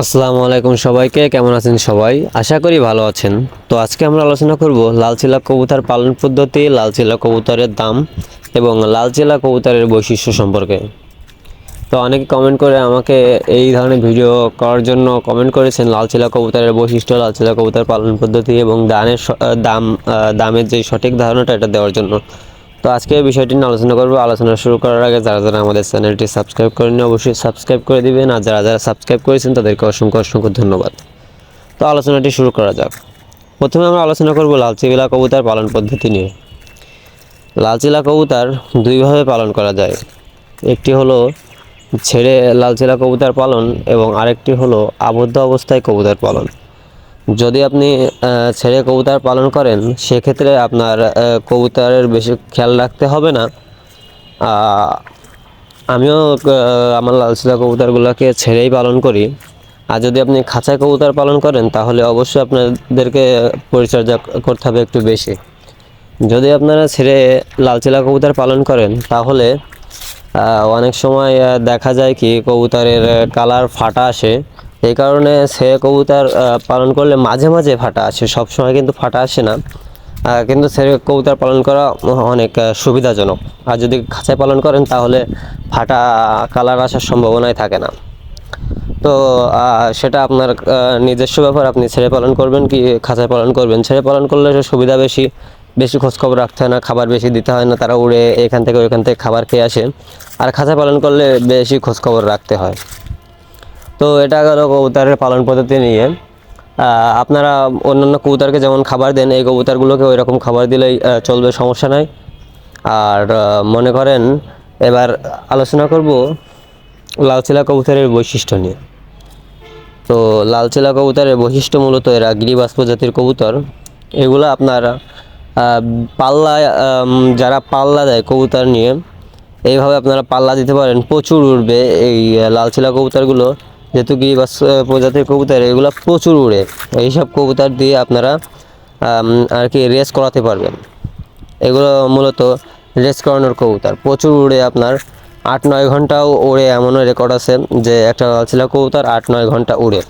আসসালামু আলাইকুম সবাইকে, কেমন আছেন সবাই? আশা করি ভালো আছেন। তো আজকে আমরা আলোচনা করব লালচিলা কবুতর পালন পদ্ধতি, লালচিলা কবুতরের দাম এবং লালচিলা কবুতরের বৈশিষ্ট্য সম্পর্কে। তো অনেকে কমেন্ট করে আমাকে এই ধরনের ভিডিও করার জন্য কমেন্ট করেছেন, লালচিলা কবুতরের বৈশিষ্ট্য, লালচিলা কবুতর পালন পদ্ধতি এবং দানের দাম দামের যে সঠিক ধারণাটা এটা দেওয়ার জন্য। তো আজকে এই বিষয়টি নিয়ে আলোচনা করব। আলোচনা শুরু করার আগে যারা যারা আমাদের চ্যানেলটি সাবস্ক্রাইব করেনি অবশ্যই সাবস্ক্রাইব করে দিবেন। আর যারা যারা সাবস্ক্রাইব করেছেন, তাদেরকে অসংখ্য অসংখ্য ধন্যবাদ। তো আলোচনাটি শুরু করা যাক। প্রথমে আমরা আলোচনা করব লালচিলা কবুতর পালন পদ্ধতি নিয়ে। লালচিলা কবুতর দুইভাবে পালন করা যায়। একটি হলো ছেড়ে লালচিলা কবুতর পালন এবং আরেকটি হলো আবদ্ধ অবস্থায় কবুতর পালন। যদি আপনি ছেড়ে কবুতর পালন করেন, সেক্ষেত্রে আপনার কবুতরের বেশি খেয়াল রাখতে হবে না। আমিও আমার লালচিলা কবুতরগুলোকে ছেড়েই পালন করি। আর যদি আপনি খাঁচায় কবুতর পালন করেন, তাহলে অবশ্যই আপনাদেরকে পরিচর্যা করতে হবে একটু বেশি। যদি আপনারা ছেড়ে লালচিলা কবুতর পালন করেন, তাহলে অনেক সময় দেখা যায় কি কবুতরের কালার ফাটা আসে। এই কারণে ছেড়ে কবুতর পালন করলে মাঝে মাঝে ফাটা আসে সব সময় কিন্তু ফাটা আসে না। কিন্তু ছেড়ে কবুতর পালন করা অনেক সুবিধাজনক। আর যদি খাঁচায় পালন করেন তাহলে ফাটা কালার আসার সম্ভাবনাই থাকে না। তো সেটা আপনার নিজস্ব ব্যাপার, আপনি ছেড়ে পালন করবেন কি খাঁচায় পালন করবেন? ছেড়ে পালন করলে সে সুবিধা বেশি বেশি খোঁজখবর রাখতে হয় না, খাবার বেশি দিতে হয় না, তারা উড়ে এখান থেকে ওইখান থেকে খাবার খেয়ে আসে। আর খাঁচায় পালন করলে বেশি খোঁজখবর রাখতে হয়। তো এটা গেল কবুতরের পালন পদ্ধতি নিয়ে আপনারা অন্যান্য কবুতরকে যেমন খাবার দেন, এই কবুতরগুলোকে ওই রকম খাবার দিলেই চলবে, সমস্যা নাই। আর মনে করেন, এবার আলোচনা করব লালচিলা কবুতরের বৈশিষ্ট্য নিয়ে। তো লালচিলা কবুতরের বৈশিষ্ট্য মূলত এরা গিরিবাস প্রজাতির কবুতর। এগুলো আপনার পাল্লা যারা পাল্লা দেয় কবুতর নিয়ে, এইভাবে আপনারা পাল্লা দিতে পারেন, প্রচুর উড়বে এই লালচিলা কবুতরগুলো। যেহেতু গিরিবাস প্রজাতির কবুতর, এগুলো প্রচুর উড়ে। এইসব কবুতর দিয়ে আপনারা আর কি রেস করাতে পারবেন। এগুলো মূলত রেস করানোর কবুতর। প্রচুর উড়ে আপনার আট নয় ঘন্টাও উড়ে, এমনও রেকর্ড আছে যে একটা লালচিলা কবুতর আট নয় ঘণ্টা উড়ে।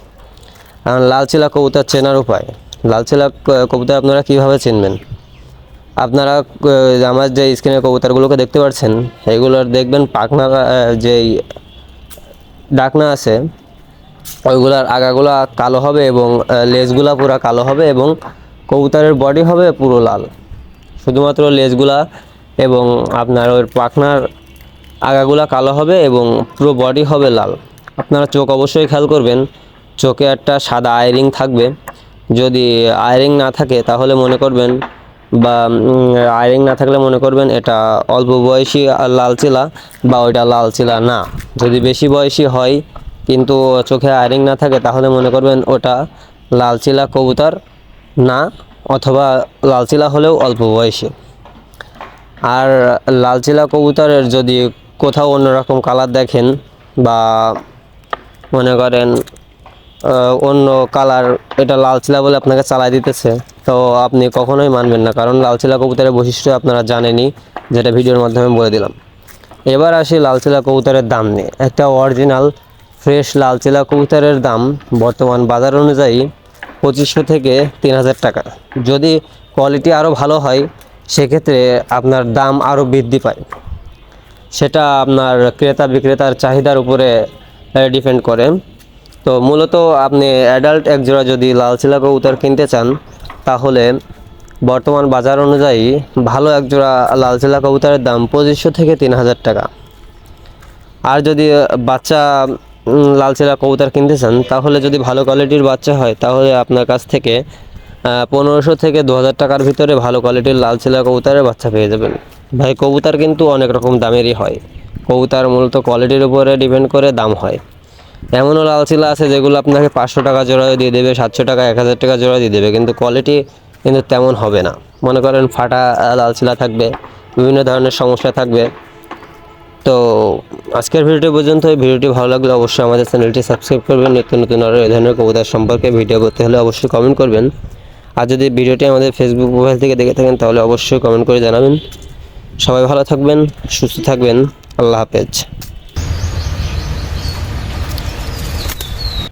কারণ লালচিলা কবুতর চেনার উপায়। লালচিলা কবুতর আপনারা কীভাবে চিনবেন? আপনারা আমার যে স্ক্রিনের কবুতরগুলোকে দেখতে পাচ্ছেন, এগুলোর দেখবেন পাখনা যেই ডাকনা আছে ওইগুলার আগাগুলা কালো হবে এবং লেজগুলা পুরো কালো হবে এবং কবুতরের বডি হবে পুরো লাল। শুধুমাত্র লেজগুলা এবং আপনার ওই পাখনার আগাগুলা কালো হবে এবং পুরো বডি হবে লাল। আপনারা চোখ অবশ্যই খেয়াল করবেন, চোখে একটা সাদা আয়রিং থাকবে। যদি আয়রিং না থাকে তাহলে মনে করবেন, বা আয়রিং না থাকলে মনে করবেন এটা অল্প বয়সী লাল চিলা বা ওইটা লাল চিলা না। যদি বেশি বয়সী হয় কিন্তু চোখে আয়রিং না থাকে, তাহলে মনে করবেন ওটা লাল চিলা কবুতর না, অথবা লাল চিলা হলেও অল্প বয়সী। আর লালচিলা কবুতরের যদি কোথাও অন্যরকম কালার দেখেন বা মনে করেন অন্য কালার এটা লালচিলা বলে আপনাকে চালাই দিতেছে, তো আপনি কখনোই মানবেন না। কারণ লালচিলা কবুতরের বৈশিষ্ট্য আপনারা জানেনই, যেটা ভিডিওর মাধ্যমে বলে দিলাম। এবার আসি লালচিলা কবুতরের দাম নিয়ে। একটা অরিজিনাল ফ্রেশ লালচিলা কবুতরের দাম বর্তমান বাজার অনুযায়ী পঁচিশশো থেকে তিন হাজার টাকা। যদি কোয়ালিটি আরও ভালো হয়, সেক্ষেত্রে আপনার দাম আরও বৃদ্ধি পায়। সেটা আপনার ক্রেতা বিক্রেতার চাহিদার উপরে ডিপেন্ড করে। তো মূলত আপনি অ্যাডাল্ট এক জোড়া যদি লালচিলা কবুতর কিনতে চান, তাহলে বর্তমান বাজার অনুযায়ী ভালো এক জোড়া লালচিলা কবুতরের দাম পঁচিশশো থেকে তিন হাজার টাকা। আর যদি বাচ্চা উম, লালচিলা কবুতর কিনতে চান তাহলে যদি ভালো কোয়ালিটির বাচ্চা হয় তাহলে আপনার কাছ থেকে পনেরোশো থেকে দু হাজার টাকার ভিতরে ভালো কোয়ালিটির লালচিলা কবুতরের বাচ্চা পেয়ে যাবেন। ভাই কবুতর কিন্তু অনেক রকম দামেরই হয়। কবুতর মূলত কোয়ালিটির উপরে ডিপেন্ড করে দাম হয়। এমনও লালচিলা আছে যেগুলো আপনাকে পাঁচশো টাকা জোড়ায় দিয়ে দেবে সাতশো টাকা এক হাজার টাকা জোড়া দিয়ে দেবে কিন্তু কোয়ালিটি কিন্তু তেমন হবে না। মনে করেন ফাটা লালচিলা থাকবে বিভিন্ন ধরনের সমস্যা থাকবে। তো আজকের ভিডিওটি পর্যন্ত। ভিডিওটি ভালো লাগলে অবশ্যই আমাদের চ্যানেলটি সাবস্ক্রাইব করবেন। নিত্য নতুন আরও এই ধরনের কবিতার সম্পর্কে ভিডিও করতে হলে অবশ্যই কমেন্ট করবেন। আর যদি ভিডিওটি আমাদের ফেসবুক প্রোফাইল থেকে দেখে থাকেন, তাহলে অবশ্যই কমেন্ট করে জানাবেন। সবাই ভালো থাকবেন, সুস্থ থাকবেন। আল্লাহ হাফেজ।